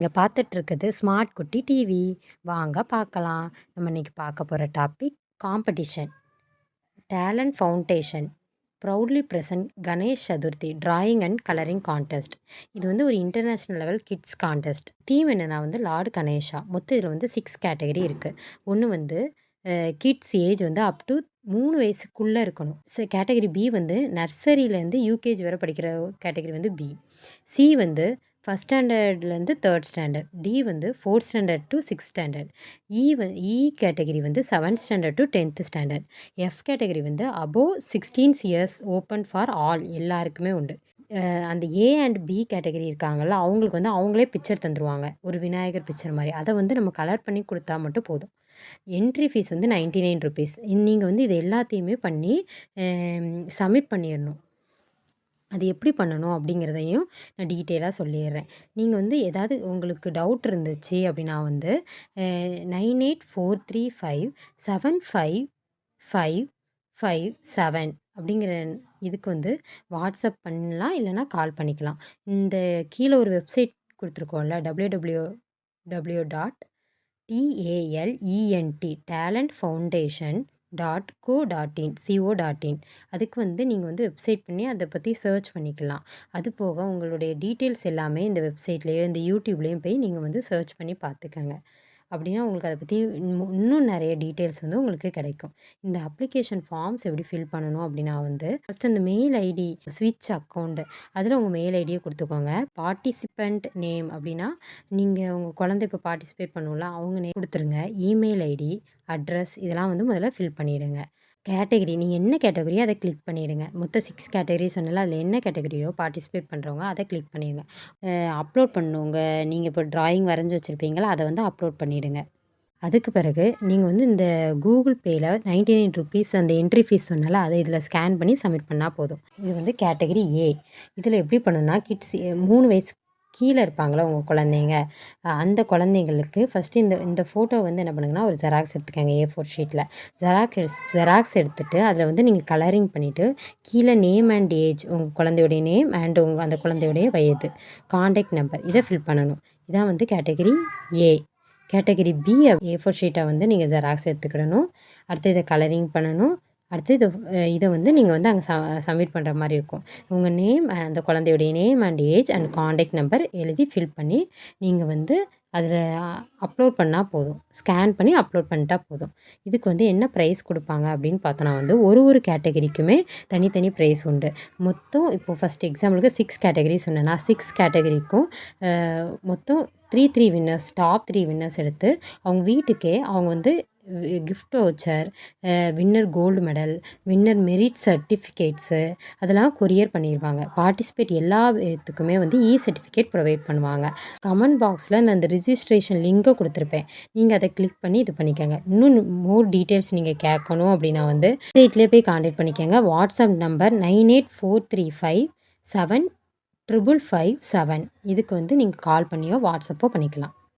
இங்கே பார்த்துட்ருக்குது ஸ்மார்ட் குட்டி டிவி. வாங்க பார்க்கலாம் நம்ம இன்னைக்கு பார்க்க போகிற topic competition. Talent foundation. Proudly present Ganesh Chaturthi drawing and colouring contest. இது வந்து ஒரு international level kids contest. Theme என்னென்னா வந்து லார்டு கணேஷா. மொத்தம் இதில் வந்து சிக்ஸ் கேட்டகரி இருக்குது ஒன்று வந்து கிட்ஸ் ஏஜ் வந்து அப் டு மூணு வயசுக்குள்ளே இருக்கணும். ஸோ கேட்டகரி பி வந்து நர்சரியிலேருந்து யூகேஜி வரை படிக்கிற கேட்டகரி வந்து பி. சி வந்து ஃபஸ்ட் ஸ்டாண்டர்ட்லேருந்து தேர்ட் ஸ்டாண்டர்ட் டி வந்து fourth standard to six standard E வ e இ கேட்டகரி வந்து seventh standard to tenth standard F category வந்து above sixteens years open for all எல்லாருக்குமே உண்டு. அந்த ஏ அண்ட் பி கேட்டகரி இருக்காங்கல்ல அவங்களுக்கு வந்து அவங்களே பிக்சர் தந்துருவாங்க. ஒரு விநாயகர் பிக்சர் மாதிரி. அதை வந்து நம்ம கலர் பண்ணி கொடுத்தா மட்டும் போதும். என்ட்ரி ஃபீஸ் வந்து நைன்ட்டி நைன் ருபீஸ் நீங்கள் வந்து இது எல்லாத்தையுமே பண்ணி சப்மிட் பண்ணிடணும் அது எப்படி பண்ணணும் அப்படிங்கிறதையும் நான் டீட்டெயிலாக சொல்லிடுறேன். நீங்கள் வந்து ஏதாவது உங்களுக்கு டவுட் இருந்துச்சு அப்படின்னா வந்து nine eight four three five seven five five five seven அப்படிங்கிற இதுக்கு வந்து வாட்ஸ்அப் பண்ணலாம் இல்லைனா கால் பண்ணிக்கலாம். இந்த கீழே ஒரு website கொடுத்துருக்கோம்ல W W W dot T A L E N T talent foundation dot co dot in C O dot in அதுக்கு வந்து நீங்கள் வந்து வெப்சைட் பண்ணி அதை பற்றி சர்ச் பண்ணிக்கலாம். அது போக உங்களுடைய டீட்டெயில்ஸ் எல்லாமே இந்த வெப்சைட்லேயோ இந்த யூடியூப்லேயும் போய் நீங்கள் வந்து சர்ச் பண்ணி பார்த்துக்கங்க. அப்படின்னா உங்களுக்கு அதை பற்றி இன்னும் இன்னும் நிறைய டீட்டெயில்ஸ் வந்து உங்களுக்கு கிடைக்கும். இந்த அப்ளிகேஷன் ஃபார்ம்ஸ் எப்படி ஃபில் பண்ணணும் அப்படின்னா வந்து ஃபஸ்ட் அந்த மெயில் ஐடி ஸ்விட்ச் அக்கௌண்ட்டு அதில் உங்கள் மெயில் ஐடியை கொடுத்துக்கோங்க. பார்ட்டிசிபெண்ட் நேம் அப்படின்னா நீங்கள் உங்கள் குழந்தை இப்போ பார்ட்டிசிபேட் பண்ணுவோம்ல அவங்க நேம் கொடுத்துருங்க. இமெயில் ஐடி அட்ரஸ் இதெல்லாம் வந்து முதல்ல ஃபில் பண்ணிவிடுங்க கேட்டகரி நீங்கள் என்ன கேட்டகரியோ அதை கிளிக் பண்ணிவிடுங்க மொத்தம் சிக்ஸ் கேட்டகரி சொன்னால அதில் என்ன கேட்டகரியோ பார்ட்டிசிபேட் பண்ணுறவங்க அதை கிளிக் பண்ணிடுங்க. அப்லோட் பண்ணுவங்க நீங்கள் இப்போ ட்ராயிங் வரைஞ்சி வச்சுருப்பீங்களா அதை வந்து அப்லோட் பண்ணிவிடுங்க அதுக்கு பிறகு நீங்கள் வந்து இந்த கூகுள் பேயில் நைன்டி நைன் ருபீஸ் அந்த என்ட்ரி ஃபீஸ் சொன்னால அதை இதில் ஸ்கேன் பண்ணி சப்மிட் பண்ணால் போதும். இது வந்து கேட்டகரி ஏ இதில் எப்படி பண்ணணும்னா கிட்ஸ் மூணு வயசு கீழே இருப்பாங்களா உங்கள் குழந்தைங்க? அந்த குழந்தைங்களுக்கு ஃபஸ்ட்டு இந்த இந்த ஃபோட்டோ வந்து என்ன பண்ணுங்கன்னா ஒரு ஜெராக்ஸ் எடுத்துக்கோங்க ஏ ஃபோர் ஷீட்டில் ஜெராக்ஸ் ஜெராக்ஸ் எடுத்துகிட்டு அதில் வந்து நீங்கள் கலரிங் பண்ணிவிட்டு கீழே நேம் அண்ட் ஏஜ் உங்கள் குழந்தையோடைய நேம் அண்ட் உங்கள் அந்த குழந்தையோடைய வயது காண்டாக்ட் நம்பர் இதை ஃபில் பண்ணணும். இதான் வந்து category A category B A four ஷீட்டை வந்து நீங்கள் ஜெராக்ஸ் எடுத்துக்கிடணும். அடுத்து இதை கலரிங் பண்ணணும். அடுத்து இதை இதை வந்து நீங்கள் வந்து அங்கே ச சப்மிட் பண்ணுற மாதிரி இருக்கும். உங்கள் நேம் அந்த குழந்தையுடைய name and age and contact number எழுதி ஃபில் பண்ணி நீங்கள் வந்து அதில் அப்லோட் பண்ணால் போதும். ஸ்கேன் பண்ணி அப்லோட் பண்ணிட்டா போதும். இதுக்கு வந்து என்ன ப்ரைஸ் கொடுப்பாங்க அப்படின்னு பார்த்தோன்னா வந்து ஒரு ஒரு கேட்டகரிக்குமே தனித்தனி ப்ரைஸ் உண்டு. மொத்தம் இப்போது ஃபஸ்ட் எக்ஸாம்பிளுக்கு சிக்ஸ் கேட்டகரி சொன்னேன்னா சிக்ஸ் கேட்டகரிக்கும் மொத்தம் three three winners top three winners எடுத்து அவங்க வீட்டுக்கே அவங்க வந்து gift voucher winner gold medal winner merit certificates அதெல்லாம் கொரியர் பண்ணிடுவாங்க பார்ட்டிசிபேட் எல்லா இதுக்குமே வந்து இ சர்டிஃபிகேட் ப்ரொவைட் பண்ணுவாங்க கமெண்ட் பாக்ஸில் நான் அந்த ரிஜிஸ்ட்ரேஷன் லிங்கை கொடுத்துருப்பேன். நீங்கள் அதை கிளிக் பண்ணி இது பண்ணிக்கோங்க. இன்னும் மோர் டீட்டெயில்ஸ் நீங்கள் கேட்கணும் அப்படின்னா வந்து வெப்சைட்லேயே போய் காண்டாக்ட் பண்ணிக்கோங்க. WhatsApp number nine eight four three five seven triple five seven இதுக்கு வந்து நீங்கள் கால் பண்ணியோ வாட்ஸ்அப்போ பண்ணிக்கலாம்.